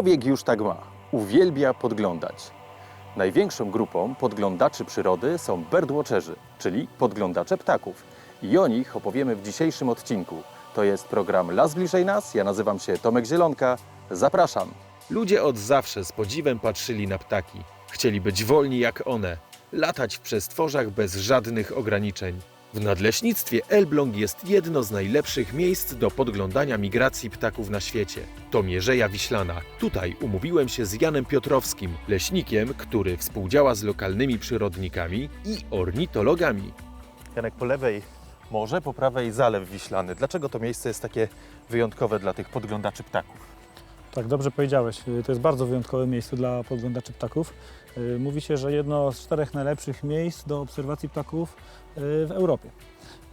Człowiek już tak ma. Uwielbia podglądać. Największą grupą podglądaczy przyrody są birdwatcherzy, czyli podglądacze ptaków. I o nich opowiemy w dzisiejszym odcinku. To jest program Las Bliżej Nas. Ja nazywam się Tomek Zielonka. Zapraszam. Ludzie od zawsze z podziwem patrzyli na ptaki. Chcieli być wolni jak one, latać w przestworzach bez żadnych ograniczeń. W nadleśnictwie Elbląg jest jedno z najlepszych miejsc do podglądania migracji ptaków na świecie. To Mierzeja Wiślana. Tutaj umówiłem się z Janem Piotrowskim, leśnikiem, który współdziała z lokalnymi przyrodnikami i ornitologami. Janek, po lewej morze, po prawej Zalew Wiślany. Dlaczego to miejsce jest takie wyjątkowe dla tych podglądaczy ptaków? Tak, dobrze powiedziałeś. To jest bardzo wyjątkowe miejsce dla podglądaczy ptaków. Y, Mówi się, że jedno z czterech najlepszych miejsc do obserwacji ptaków w Europie.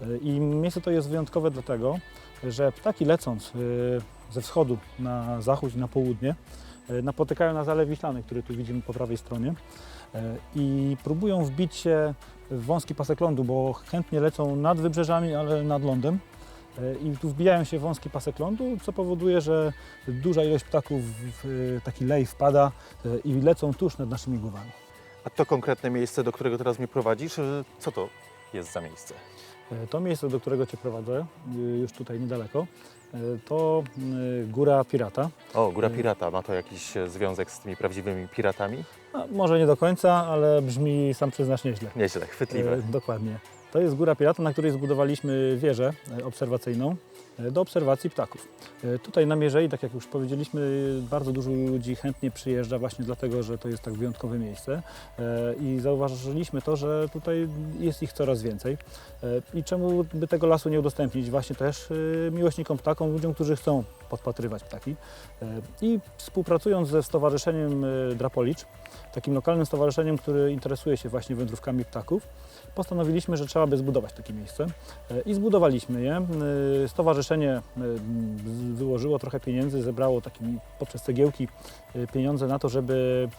Y, I miejsce to jest wyjątkowe dlatego, że ptaki lecąc y, ze wschodu na zachód i na południe y, napotykają na Zalew Wiślany, który tu widzimy po prawej stronie y, i próbują wbić się w wąski pasek lądu, bo chętnie lecą nad wybrzeżami, ale nad lądem. Y, I tu wbijają się wąski pasek lądu, co powoduje, że duża ilość ptaków w y, taki lej wpada y, i lecą tuż nad naszymi głowami. A to konkretne miejsce, do którego teraz mnie prowadzisz, y, co to jest za miejsce? Y, To miejsce, do którego Cię prowadzę, y, już tutaj niedaleko, y, to Góra Pirata. O, Góra Pirata. Ma to jakiś e, związek z tymi prawdziwymi piratami? A, może nie do końca, ale brzmi, sam przyznasz, nieźle. Nieźle, chwytliwe. Dokładnie. To jest Góra Pirata, na której zbudowaliśmy wieżę y, obserwacyjną y, do obserwacji ptaków. Y, Tutaj na Mierzei, tak jak już powiedzieliśmy, bardzo dużo ludzi chętnie przyjeżdża właśnie dlatego, że to jest tak wyjątkowe miejsce i zauważyliśmy to, że tutaj jest ich coraz więcej. I czemu by tego lasu nie udostępnić właśnie też miłośnikom ptakom, ludziom, którzy chcą podpatrywać ptaki. I współpracując ze Stowarzyszeniem Drapolicz, takim lokalnym stowarzyszeniem, które interesuje się właśnie wędrówkami ptaków, postanowiliśmy, że trzeba by zbudować takie miejsce E, i zbudowaliśmy je. E, Stowarzyszenie e, wyłożyło trochę pieniędzy, zebrało takimi poprzez cegiełki pieniądze na to, żeby,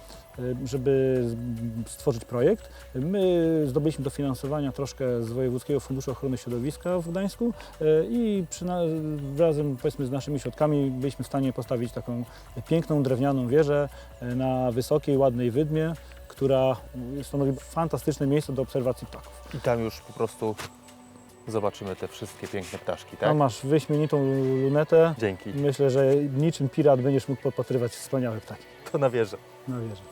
żeby stworzyć projekt. My zdobyliśmy dofinansowania troszkę z Wojewódzkiego Funduszu Ochrony Środowiska w Gdańsku i przyna- razem powiedzmy z naszymi środkami byliśmy w stanie postawić taką piękną drewnianą wieżę na wysokiej, ładnej wydmie, która stanowi fantastyczne miejsce do obserwacji ptaków. I tam już po prostu zobaczymy te wszystkie piękne ptaszki, tak? Tam masz wyśmienitą lunetę. Dzięki. Myślę, że niczym pirat będziesz mógł podpatrywać wspaniałe ptaki To na wieżę. na wieży.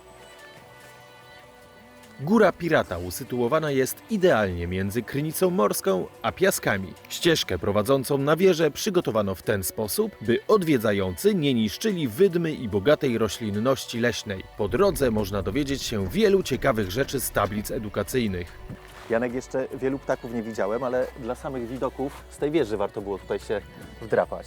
Góra Pirata usytuowana jest idealnie między Krynicą Morską a Piaskami. Ścieżkę prowadzącą na wieżę przygotowano w ten sposób, by odwiedzający nie niszczyli wydmy i bogatej roślinności leśnej. Po drodze można dowiedzieć się wielu ciekawych rzeczy z tablic edukacyjnych. Janek, jeszcze wielu ptaków nie widziałem, ale dla samych widoków z tej wieży warto było tutaj się wdrapać.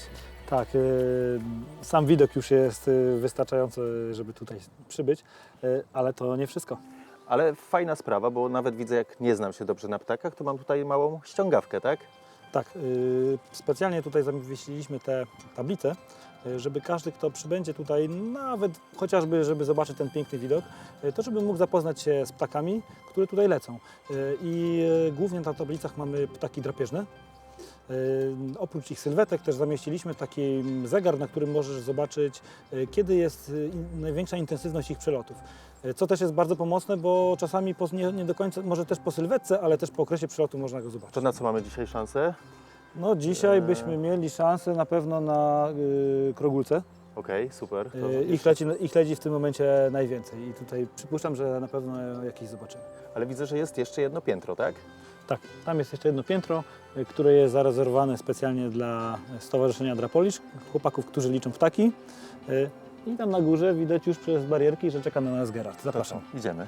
Tak, y, sam widok już jest y, wystarczający, żeby tutaj przybyć, y, ale to nie wszystko. Ale fajna sprawa, bo nawet widzę, jak nie znam się dobrze na ptakach, to mam tutaj małą ściągawkę, tak? Tak, y, specjalnie tutaj zamieściliśmy te tablice, y, żeby każdy, kto przybędzie tutaj, nawet chociażby, żeby zobaczyć ten piękny widok, y, to żeby mógł zapoznać się z ptakami, które tutaj lecą. Y, I głównie na tablicach mamy ptaki drapieżne. Oprócz ich sylwetek też zamieściliśmy taki mm, zegar, na którym możesz zobaczyć, kiedy jest największa intensywność ich przelotów. Co też jest bardzo pomocne, bo czasami po, nie, nie do końca, może też po sylwetce, ale też po okresie przelotu można go zobaczyć. To na co mamy dzisiaj szansę? No dzisiaj Eee. byśmy mieli szansę na pewno na y, krogulce. Okej, super. To Y, ich, jeszcze- leci, ich leci w tym momencie najwięcej i tutaj przypuszczam, że na pewno jakieś zobaczymy. Ale widzę, że jest jeszcze jedno piętro, tak? Tak, tam jest jeszcze jedno piętro, y, które jest zarezerwowane specjalnie dla Stowarzyszenia Drapolicz, chłopaków, którzy liczą ptaki. Y, I tam na górze widać już przez barierki, że czeka na nas Gerard. Zapraszam. To Idziemy.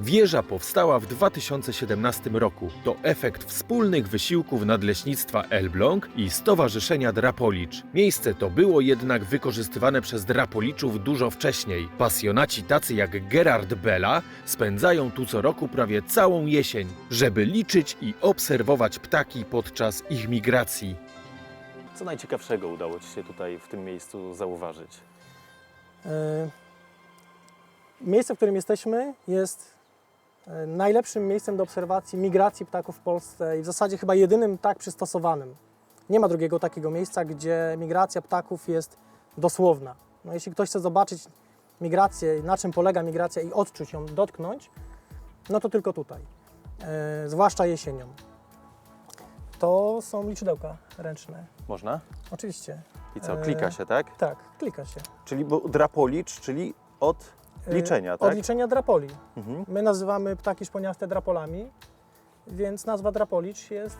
Wieża powstała w 2017 roku. To efekt wspólnych wysiłków Nadleśnictwa Elbląg i Stowarzyszenia Drapolicz. Miejsce to było jednak wykorzystywane przez Drapoliczów dużo wcześniej. Pasjonaci tacy jak Gerard Bella spędzają tu co roku prawie całą jesień, żeby liczyć i obserwować ptaki podczas ich migracji. Co najciekawszego udało Ci się tutaj w tym miejscu zauważyć? E, Miejsce, w którym jesteśmy, jest e, najlepszym miejscem do obserwacji migracji ptaków w Polsce i w zasadzie chyba jedynym tak przystosowanym. Nie ma drugiego takiego miejsca, gdzie migracja ptaków jest dosłowna. No, jeśli ktoś chce zobaczyć migrację, na czym polega migracja i odczuć ją, dotknąć, no to tylko tutaj, e, zwłaszcza jesienią. To są liczydełka ręczne, Można? oczywiście. I co, E, klika się, tak? Tak, klika się. Czyli bo drapolicz, czyli od E, liczenia, tak? Od liczenia drapoli. Mhm. My nazywamy ptaki szponiaste drapolami, więc nazwa drapolicz jest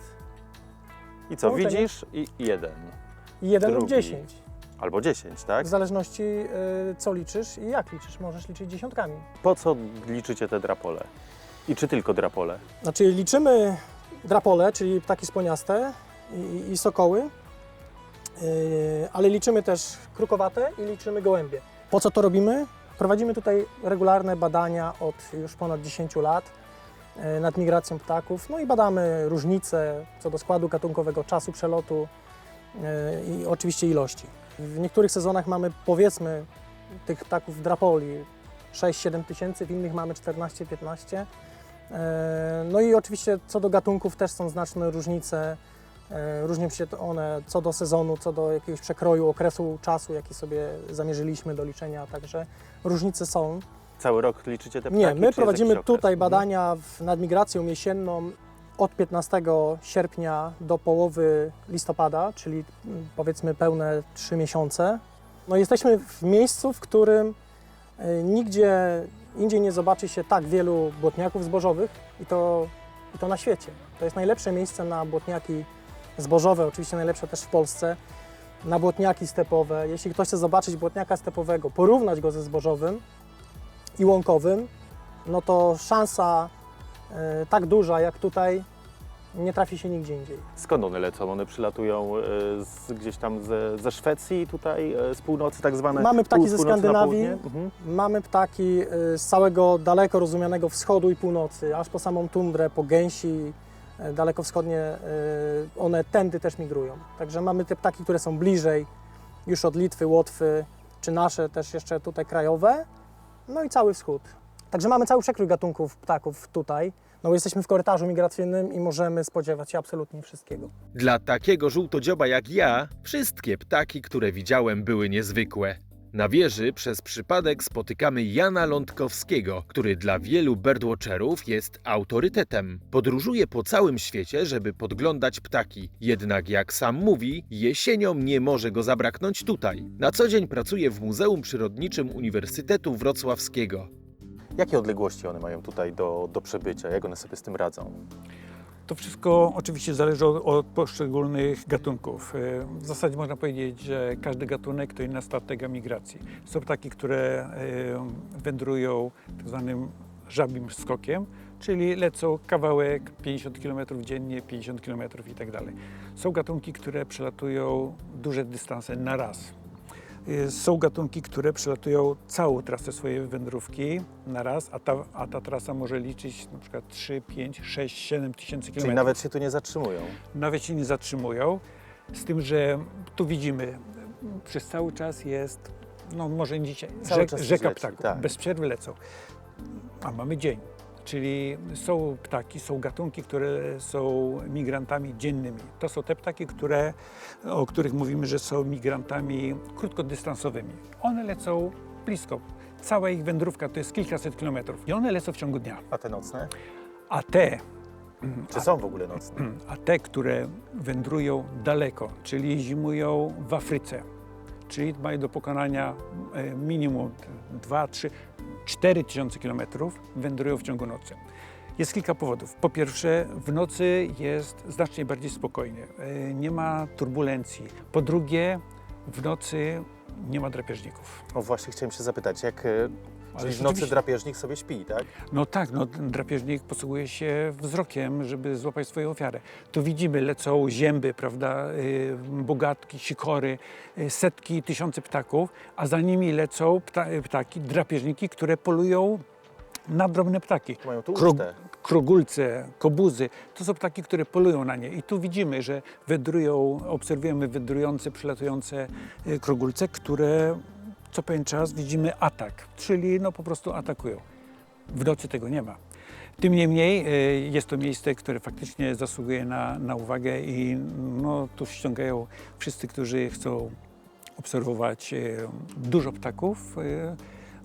I co, Połączenie. widzisz? I jeden. 1 lub Drugi. 10. Albo dziesięć, tak? W zależności y, co liczysz i jak liczysz. Możesz liczyć dziesiątkami. Po co liczycie te drapole? I czy tylko drapole? Znaczy liczymy drapole, czyli ptaki sponiaste i, i sokoły, ale liczymy też krukowate i liczymy gołębie. Po co to robimy? Prowadzimy tutaj regularne badania od już ponad 10 lat y, nad migracją ptaków, no i badamy różnice co do składu gatunkowego, czasu przelotu y, i oczywiście ilości. W niektórych sezonach mamy powiedzmy tych ptaków drapoli 6-7 tysięcy, w innych mamy 14-15. E, No i oczywiście co do gatunków też są znaczne różnice. E, Różnią się one co do sezonu, co do jakiegoś przekroju, okresu czasu, jaki sobie zamierzyliśmy do liczenia, także różnice są. Cały rok liczycie te ptaki? Nie, my prowadzimy tutaj Mhm. badania w, nad migracją jesienną od 15 sierpnia do połowy listopada, czyli mm, powiedzmy pełne 3 miesiące. No jesteśmy w miejscu, w którym y, nigdzie indziej nie zobaczy się tak wielu błotniaków zbożowych i to, i to na świecie. To jest najlepsze miejsce na błotniaki zbożowe, oczywiście najlepsze też w Polsce, na błotniaki stepowe. Jeśli ktoś chce zobaczyć błotniaka stepowego, porównać go ze zbożowym i łąkowym, no to szansa e, tak duża jak tutaj nie trafi się nigdzie indziej. Skąd one lecą? One przylatują e, z, gdzieś tam ze, ze Szwecji, tutaj e, z północy tak zwane? Mamy ptaki ze Skandynawii. Mhm. Mamy ptaki e, z całego daleko rozumianego wschodu i północy, aż po samą tundrę, po gęsi dalekowschodnie, e, one tędy też migrują. Także mamy te ptaki, które są bliżej, już od Litwy, Łotwy, czy nasze też jeszcze tutaj krajowe, no i cały wschód. Także mamy cały przekrój gatunków ptaków tutaj. No jesteśmy w korytarzu migracyjnym i możemy spodziewać się absolutnie wszystkiego. Dla takiego żółtodzioba jak ja, wszystkie ptaki, które widziałem, były niezwykłe. Na wieży przez przypadek spotykamy Jana Lądkowskiego, który dla wielu birdwatcherów jest autorytetem. Podróżuje po całym świecie, żeby podglądać ptaki. Jednak jak sam mówi, jesienią nie może go zabraknąć tutaj. Na co dzień pracuje w Muzeum Przyrodniczym Uniwersytetu Wrocławskiego. Jakie odległości one mają tutaj do, do przebycia? Jak one sobie z tym radzą? To wszystko oczywiście zależy od, od poszczególnych gatunków. E, W zasadzie można powiedzieć, że każdy gatunek to inna strategia migracji. Są ptaki, które e, wędrują tak zwanym żabim skokiem, czyli lecą kawałek 50 km dziennie, 50 km i dalej. Są gatunki, które przelatują duże dystanse na raz. Y, Są gatunki, które przelatują całą trasę swojej wędrówki na raz, a ta, a ta trasa może liczyć na przykład 3, 5, 6, 7 tysięcy Czyli kilometrów. nawet się tu nie zatrzymują. Nawet się nie zatrzymują, z tym, że tu widzimy, przez cały czas jest, no może nie dzisiaj, Cały rzek, czas rzeka leci, ptaków, tak. bez przerwy lecą, a mamy dzień. Czyli są ptaki, są gatunki, które są migrantami dziennymi. To są te ptaki, które, o których mówimy, że są migrantami krótkodystansowymi. One lecą blisko. Cała ich wędrówka to jest kilkaset kilometrów i one lecą w ciągu dnia. A te nocne? A te, Czy są w ogóle nocne? a te, które wędrują daleko, czyli zimują w Afryce, czyli mają do pokonania e, minimum 2, 3, 4 tysiące kilometrów, wędrują w ciągu nocy. Jest kilka powodów. Po pierwsze, w nocy jest znacznie bardziej spokojnie, e, nie ma turbulencji. Po drugie, w nocy nie ma drapieżników. O właśnie chciałem się zapytać, jak... Czyli w nocy drapieżnik sobie śpi, tak? No tak, no, drapieżnik posługuje się wzrokiem, żeby złapać swoją ofiarę. Tu widzimy, lecą zięby, prawda, y, bogatki, sikory, y, setki, tysiące ptaków, a za nimi lecą pta, ptaki, drapieżniki, które polują na drobne ptaki. Mają tu Krog, krogulce, kobuzy, to są ptaki, które polują na nie. I tu widzimy, że wędrują, obserwujemy wędrujące, przylatujące y, krogulce, które co pewien czas widzimy atak, czyli no po prostu atakują. W nocy tego nie ma. Tym niemniej y, jest to miejsce, które faktycznie zasługuje na, na uwagę i no, tu ściągają wszyscy, którzy chcą obserwować e, dużo ptaków. e,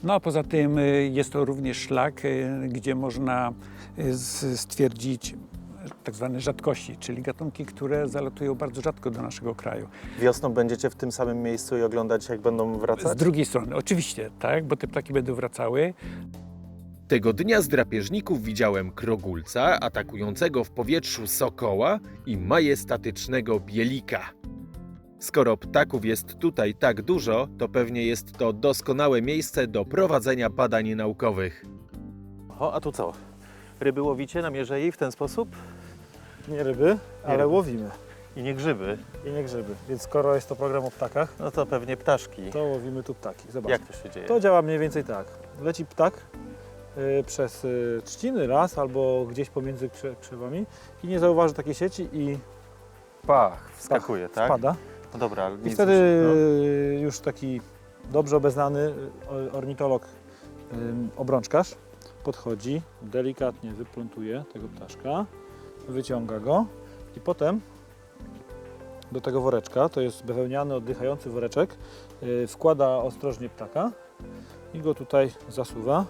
No a poza tym e, jest to również szlak, e, gdzie można e, stwierdzić tak zwane rzadkości, czyli gatunki, które zalatują bardzo rzadko do naszego kraju. Wiosną będziecie w tym samym miejscu i oglądać, jak będą Z wracać? drugiej strony, oczywiście, tak, bo te ptaki będą wracały. Tego dnia z drapieżników widziałem krogulca atakującego w powietrzu sokoła i majestatycznego bielika. Skoro ptaków jest tutaj tak dużo, to pewnie jest to doskonałe miejsce do prowadzenia badań naukowych. O, a tu co? Ryby łowicie na mierzei w ten sposób? Nie ryby, ale ryby. łowimy I nie grzyby. i nie grzyby. Więc skoro jest to program o ptakach, No to pewnie ptaszki. to łowimy tu ptaki. Zobacz. Jak to się dzieje? To działa mniej więcej tak. Leci ptak y, przez y, trzciny, las albo gdzieś pomiędzy krze- krzewami i nie zauważy takiej sieci i Pach, wskakuje, tak? spada. No dobra, I nic wtedy już- y, już taki dobrze obeznany y, ornitolog, obrączkarz podchodzi, delikatnie wyplątuje tego ptaszka, wyciąga go i potem do tego woreczka, to jest bawełniany, oddychający woreczek, y, wkłada ostrożnie ptaka i go tutaj zasuwa.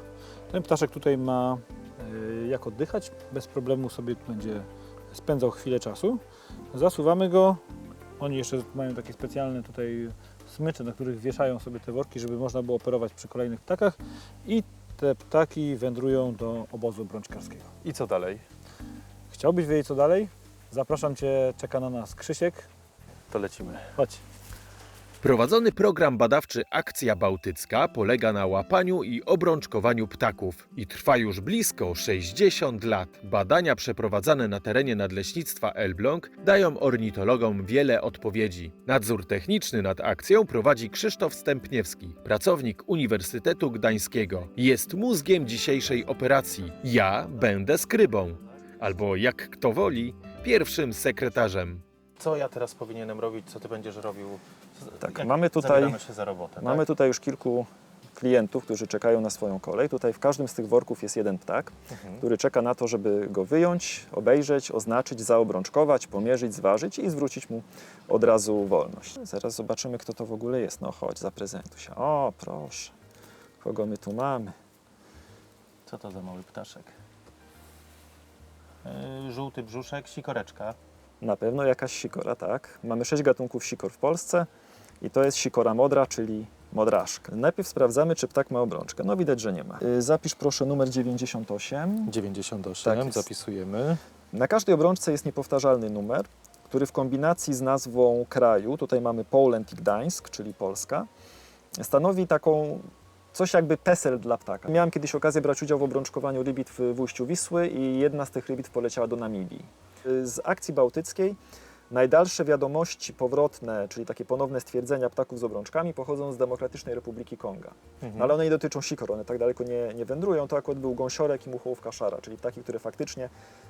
Ten ptaszek tutaj ma y, jak oddychać, bez problemu sobie będzie spędzał chwilę czasu. Zasuwamy go, oni jeszcze mają takie specjalne tutaj smycze, na których wieszają sobie te worki, żeby można było operować przy kolejnych ptakach i te ptaki wędrują do obozu brączkarskiego. I co dalej? Chciałbyś wiedzieć co dalej? Zapraszam Cię, czeka na nas Krzysiek. To lecimy. Chodź. Prowadzony program badawczy Akcja Bałtycka polega na łapaniu i obrączkowaniu ptaków i trwa już blisko 60 lat. Badania przeprowadzane na terenie Nadleśnictwa Elbląg dają ornitologom wiele odpowiedzi. Nadzór techniczny nad akcją prowadzi Krzysztof Stępniewski, pracownik Uniwersytetu Gdańskiego. Jest mózgiem dzisiejszej operacji. Ja będę skrybą. Albo jak kto woli, pierwszym sekretarzem. Co ja teraz powinienem robić? Co ty będziesz robił? Tak, Jak mamy tutaj- się za robotę. Mamy tak? tutaj już kilku klientów, którzy czekają na swoją kolej. Tutaj w każdym z tych worków jest jeden ptak, Mhm. który czeka na to, żeby go wyjąć, obejrzeć, oznaczyć, zaobrączkować, pomierzyć, zważyć i zwrócić mu od razu wolność. Zaraz zobaczymy, kto to w ogóle jest. No chodź, zaprezentuj się. O, proszę. Kogo my tu mamy? Co to za mały ptaszek? Yy, żółty brzuszek, sikoreczka. Na pewno jakaś sikora, tak. Mamy sześć gatunków sikor w Polsce i to jest sikora modra, czyli modraszka. Najpierw sprawdzamy, czy ptak ma obrączkę. No widać, że nie ma. Y, Zapisz proszę numer 98. 98, Tak jest. zapisujemy. Na każdej obrączce jest niepowtarzalny numer, który w kombinacji z nazwą kraju, tutaj mamy Poland i Gdańsk, czyli Polska, stanowi taką coś jakby PESEL dla ptaka. Miałem kiedyś okazję brać udział w obrączkowaniu rybitw w ujściu Wisły i jedna z tych rybitw poleciała do Namibii. Z akcji bałtyckiej najdalsze wiadomości powrotne, czyli takie ponowne stwierdzenia ptaków z obrączkami pochodzą z Demokratycznej Republiki Konga. Mhm. No ale one nie dotyczą sikor, one tak daleko nie, nie wędrują. To akurat był gąsiorek i muchołówka szara, czyli ptaki, które faktycznie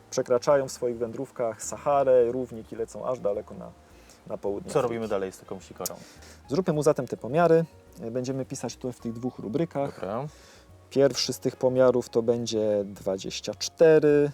przekraczają w swoich wędrówkach Saharę, równik i lecą aż daleko na, na południe. Co robimy dalej z taką sikorą? Zróbmy mu zatem te pomiary. Będziemy pisać to w tych dwóch rubrykach. Dobra. Pierwszy z tych pomiarów to będzie 24,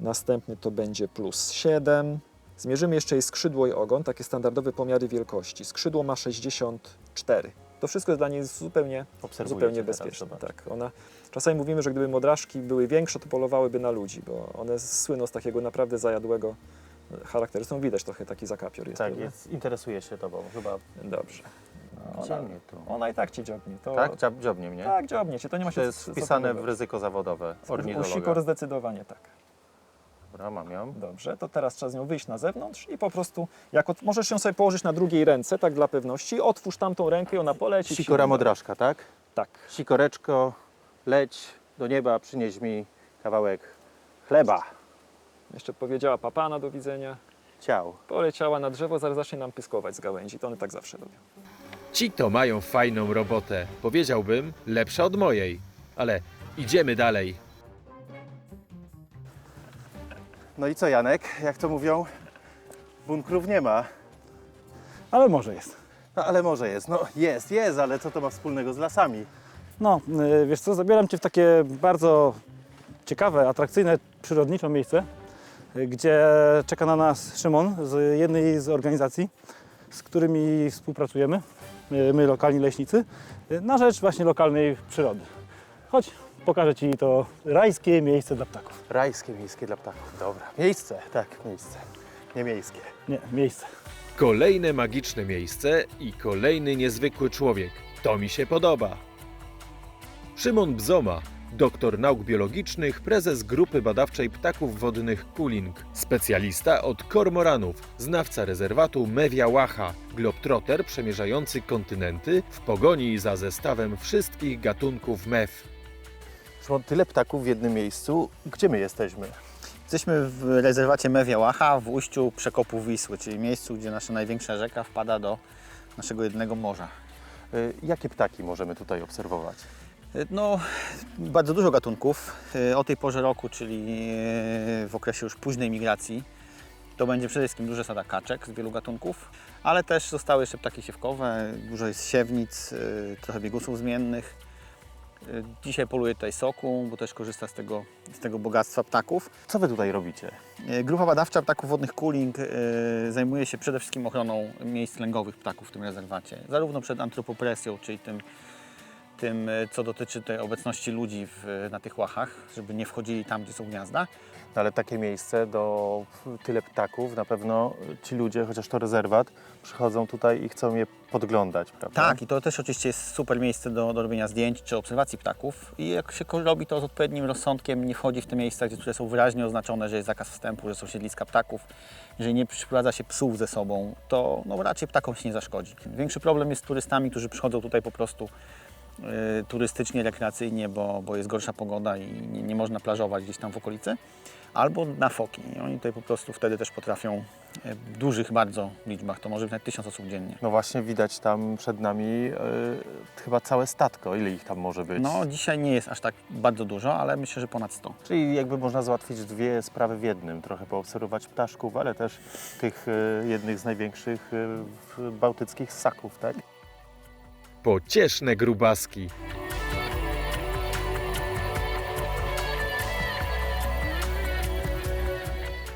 następny to będzie plus 7. Zmierzymy jeszcze jej skrzydło i ogon, takie standardowe pomiary wielkości. Skrzydło ma 64. To wszystko jest dla niej zupełnie zupełnie bezpieczne. Tak, ona, czasami mówimy, że gdyby modraszki były większe, to polowałyby na ludzi, bo one słyną z takiego naprawdę zajadłego e, charakteru. Zresztą widać trochę taki zakapior jest. Tak, jest, interesuje się tobą. Chyba Dobrze. Gdzie Ona, mnie tu? ona i tak ci dziobnie. To, Tak? Dziobnie mnie? tak, dziobnie cię, to nie ma się To jest wpisane w ryzyko zawodowe U ornitologa. sikor zdecydowanie tak. Dobra, mam ją. Dobrze, to teraz trzeba z nią wyjść na zewnątrz i po prostu, jako, możesz ją sobie położyć na drugiej ręce, tak dla pewności, otwórz tamtą rękę i ona poleci. ci Sikora modraszka, tak? Tak. Sikoreczko, leć do nieba, przynieś mi kawałek chleba. Jeszcze powiedziała papana do widzenia, Ciał. poleciała na drzewo, zaraz zacznie nam pyskować z gałęzi, to one tak zawsze robią. Ci to mają fajną robotę. Powiedziałbym, lepsza od mojej. Ale idziemy dalej. No i co Janek, jak to mówią? Bunkrów nie ma. Ale może jest. No ale może jest. No jest, jest, ale co to ma wspólnego z lasami? No, y, wiesz co, zabieram Cię w takie bardzo ciekawe, atrakcyjne, przyrodniczo miejsce, y, gdzie czeka na nas Szymon z jednej z organizacji, z którymi współpracujemy. y, my lokalni leśnicy, na rzecz właśnie lokalnej przyrody. Chodź, pokażę Ci to rajskie miejsce dla ptaków. Rajskie miejskie dla ptaków. Dobra. Miejsce, tak, miejsce. Nie miejskie. Nie, miejsce. Kolejne magiczne miejsce i kolejny niezwykły człowiek. To mi się podoba. Szymon Bzoma, doktor nauk biologicznych, prezes grupy badawczej ptaków wodnych Kuling, specjalista od kormoranów, znawca rezerwatu Mewia Łacha, globtroter przemierzający kontynenty w pogoni za zestawem wszystkich gatunków mew. Szymon, tyle ptaków w jednym miejscu. Gdzie my jesteśmy? Jesteśmy w rezerwacie Mewiałacha w ujściu przekopu Wisły, czyli miejscu, gdzie nasza największa rzeka wpada do naszego jednego morza. Y, Jakie ptaki możemy tutaj obserwować? No, bardzo dużo gatunków. O tej porze roku, czyli w okresie już późnej migracji, to będzie przede wszystkim duże stada kaczek z wielu gatunków, ale też zostały jeszcze ptaki siewkowe, dużo jest siewnic, trochę biegusów zmiennych. Dzisiaj poluję tutaj soku, bo też korzysta z tego, z tego bogactwa ptaków. Co wy tutaj robicie? E, Grupa badawcza ptaków wodnych Kuling e, zajmuje się przede wszystkim ochroną miejsc lęgowych ptaków w tym rezerwacie. Zarówno przed antropopresją, czyli tym, tym e, co dotyczy tej obecności ludzi w, na tych łachach, żeby nie wchodzili tam, gdzie są gniazda. No, ale takie miejsce do tyle ptaków, na pewno ci ludzie, chociaż to rezerwat, przychodzą tutaj i chcą je podglądać, prawda? Tak, i to też oczywiście jest super miejsce do, do robienia zdjęć czy obserwacji ptaków. I jak się robi to z odpowiednim rozsądkiem, nie wchodzi w te miejsca, gdzie które są wyraźnie oznaczone, że jest zakaz wstępu, że są siedliska ptaków, jeżeli nie przyprowadza się psów ze sobą, to no, raczej ptakom się nie zaszkodzi. Większy problem jest z turystami, którzy przychodzą tutaj po prostu turystycznie, rekreacyjnie, bo, bo jest gorsza pogoda i nie, nie można plażować gdzieś tam w okolicy. Albo na foki. I oni tutaj po prostu wtedy też potrafią y, w dużych bardzo liczbach, to może być nawet tysiąc osób dziennie. No właśnie widać tam przed nami y, chyba całe statko. Ile ich tam może być? No, dzisiaj nie jest aż tak bardzo dużo, ale myślę, że ponad 100. Czyli jakby można załatwić dwie sprawy w jednym. Trochę poobserwować ptaszków, ale też tych y, jednych z największych y, w- bałtyckich ssaków, tak? Pocieszne grubaski.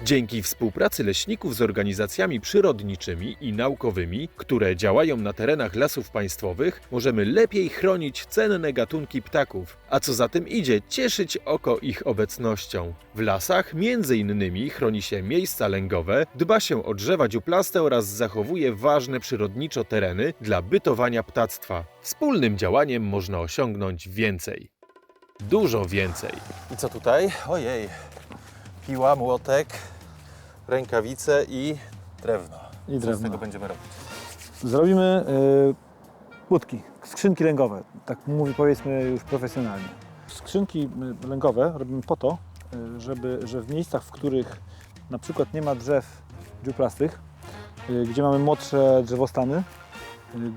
Dzięki współpracy leśników z organizacjami przyrodniczymi i naukowymi, które działają na terenach lasów państwowych, możemy lepiej chronić cenne gatunki ptaków, a co za tym idzie, cieszyć oko ich obecnością. W lasach między innymi chroni się miejsca lęgowe, dba się o drzewa dziuplaste oraz zachowuje ważne przyrodniczo tereny dla bytowania ptactwa. Wspólnym działaniem można osiągnąć więcej. Dużo więcej. I co tutaj? Ojej. Piła, młotek, rękawice i drewno. I Co z drewno. tego będziemy robić? Zrobimy y, łódki, skrzynki lęgowe, tak mówi powiedzmy już profesjonalnie. Skrzynki y, lęgowe robimy po to, y, żeby, że w miejscach, w których na przykład nie ma drzew dziuplastych, y, gdzie mamy młodsze drzewostany,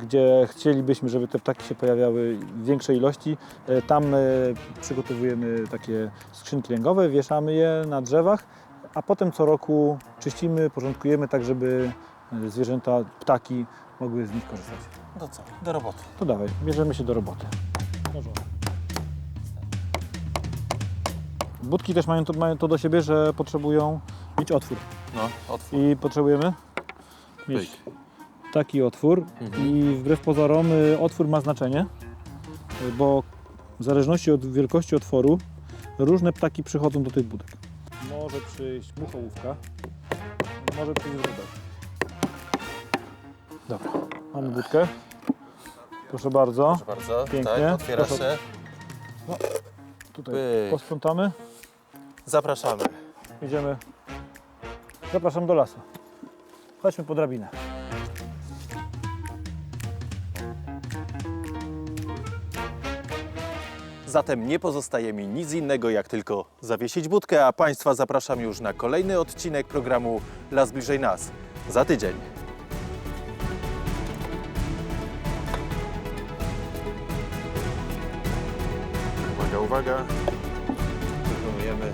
gdzie chcielibyśmy, żeby te ptaki się pojawiały w większej ilości, tam przygotowujemy takie skrzynki lęgowe, wieszamy je na drzewach, a potem co roku czyścimy, porządkujemy tak, żeby y, zwierzęta, ptaki mogły z nich korzystać. No co? Do roboty. To dawaj, bierzemy się do roboty. Budki też mają to, mają to do siebie, że potrzebują mieć otwór. No, otwórz. I potrzebujemy mieć taki otwór. I wbrew pozorom y, otwór ma znaczenie, y, bo w zależności od wielkości otworu różne ptaki przychodzą do tych budek. Może przyjść muchołówka, może przyjść wróbel. Dobra, mamy budkę. Proszę bardzo. Proszę bardzo. Pięknie. Tak, otwiera Proszę. się. Tutaj Pyk. posprzątamy. Zapraszamy. Idziemy. Zapraszam do lasu. Chodźmy po drabinę. Zatem nie pozostaje mi nic innego, jak tylko zawiesić budkę, a Państwa zapraszam już na kolejny odcinek programu Las Bliżej Nas. Za tydzień. Uwaga, uwaga. Wykonujemy